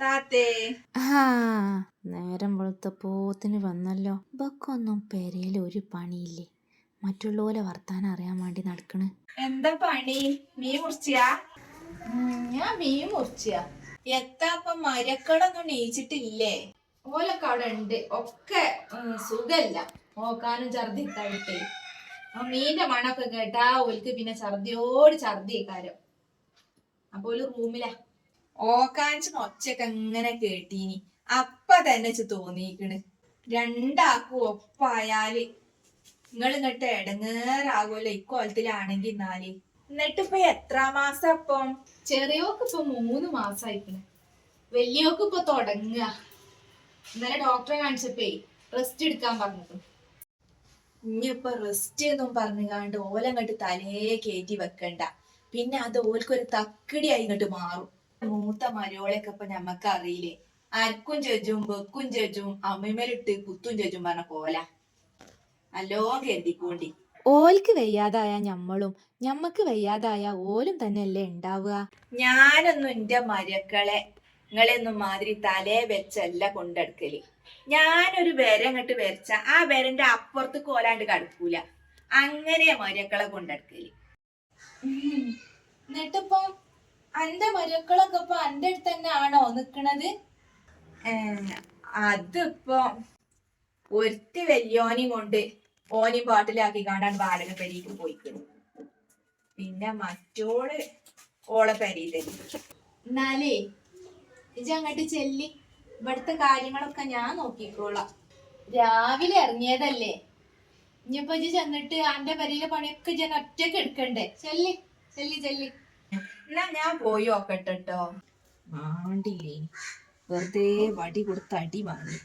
താത്തേ. ആ നേരം വെളുത്തപ്പോത്തിന് വന്നല്ലോ. ബക്കൊന്നും പെരയിൽ ഒരു പണിയില്ലേ? മറ്റുള്ളവരെ വർത്താനം അറിയാൻ വേണ്ടി നടക്കണ്. എന്താ പണി? മീൻ മുറിച്ചിയാ? ഞാൻ മീൻ മുറിച്ചിയാ. എത്താപ്പ മരക്കടൊന്നും നീച്ചിട്ടില്ലേ ഓലൊക്കെ അവിടെ ഉണ്ട് ഒക്കെ സുഖല്ല. നോക്കാനും ഛർദിക്കായിട്ടേ ആ മീന്റെ മണൊക്കെ കേട്ടാ ഓൽക്ക് പിന്നെ ഛർദിയോട് ഛർദിക്കാരം അപ്പൊ ഒരു റൂമിലാ. ഓക്കാഞ്ച് ഒച്ചയൊക്കെ എങ്ങനെ കേട്ടീനി. അപ്പ തന്നെ വെച്ച് തോന്നിയിക്കണ് രണ്ടാക്കും ഒപ്പായാൽ നിങ്ങൾ ഇങ്ങോട്ട് ഇടങ്ങേറാകുമല്ലോ ഇക്കോലത്തിലാണെങ്കിൽ എന്നാൽ എന്നിട്ട് ഇപ്പൊ എത്ര മാസം അപ്പം ചെറിയോക്ക് ഇപ്പൊ മൂന്ന് മാസായിക്കണ്. വലിയോക്ക് ഇപ്പൊ തുടങ്ങുക ഇന്നലെ ഡോക്ടറെ കാണിച്ചപ്പേ റെസ്റ്റ് എടുക്കാൻ പറഞ്ഞത് ഇനിയിപ്പൊ റെസ്റ്റ് എന്നും പറഞ്ഞുകാണ്ട് ഓലങ്ങോട്ട് തലേ കയറ്റി വെക്കണ്ട. പിന്നെ അത് ഓൽക്കൊരു തക്കിടിയായി ഇങ്ങോട്ട് മാറും. മൂത്ത മരോളൊക്കെ ഇപ്പൊ ഞമ്മക്ക് അറിയില്ലേ അരക്കും ചേച്ചും വെക്കും ചേച്ചും അമ്മമേലിട്ട് കുത്തും ചേച്ചും പറഞ്ഞ പോല. നല്ലോ കരുതിക്കൂണ്ടി. ഓൽക്ക് വയ്യാതായ ഞമ്മളും ഞമ്മക്ക് വയ്യാതായ ഓലും തന്നെയല്ലേ ഉണ്ടാവുക ഞാനൊന്നും എന്റെ മരക്കളെ നിങ്ങളെയൊന്നും മാതിരി തലേ വെച്ചല്ല കൊണ്ടെടുക്കൽ. ഞാനൊരു വര അങ്ങോട്ട് വരച്ച ആ വരന്റെ അപ്പുറത്ത് കോലാണ്ട് കടക്കൂല. അങ്ങനെ മരക്കളെ കൊണ്ടെടുക്കൽ. എന്നിട്ടിപ്പം അന്റെ മരുക്കളൊക്കെ ഇപ്പൊ അന്റെ അടുത്ത് തന്നെ ആണോ നിക്കണത് അതിപ്പോ ഒരുത്തി വല്യോനി കൊണ്ട് ഓനി പാട്ടിലാക്കി കാണാൻ വാടക പെരീക്ക് പോയിക്കുന്നു പിന്നെ മറ്റോൾ ഓളെ പെരീ തരും എന്നാലേ ഇജ് അങ്ങോട്ട് ചെല്ലി. ഇവിടുത്തെ കാര്യങ്ങളൊക്കെ ഞാൻ നോക്കിക്കോളാം. രാവിലെ ഇറങ്ങിയതല്ലേ? ഇനിയിപ്പൊ ഇജ് ചെന്നിട്ട് അന്റെ പരിയിലെ പണിയൊക്കെ ഞാൻ ഒറ്റയ്ക്ക് എടുക്കണ്ടേ? ചെല്ലി ചെല്ലി ചെല്ലി. എന്നാ ഞാൻ പോയി നോക്കട്ടെ കേട്ടോ മാണ്ടില്ലേ വെറുതെ വടി കൊടുത്ത് അടി വാങ്ങി.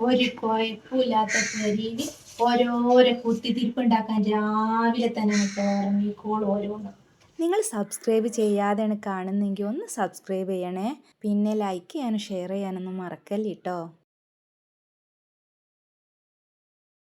ഒരു കുഴപ്പമില്ലാത്ത പെരിയിൽ ഓരോരോ കുത്തിത്തിരിപ്പുണ്ടാക്കാൻ രാവിലെ തന്നെ ഇറങ്ങിക്കോളും ഓരോന്ന്. നിങ്ങൾ സബ്സ്ക്രൈബ് ചെയ്യാതെയാണ് കാണുന്നെങ്കിൽ ഒന്ന് സബ്സ്ക്രൈബ് ചെയ്യണേ. പിന്നെ ലൈക്ക് ചെയ്യാനും ഷെയർ ചെയ്യാനൊന്നും മറക്കല്ലേ കേട്ടോ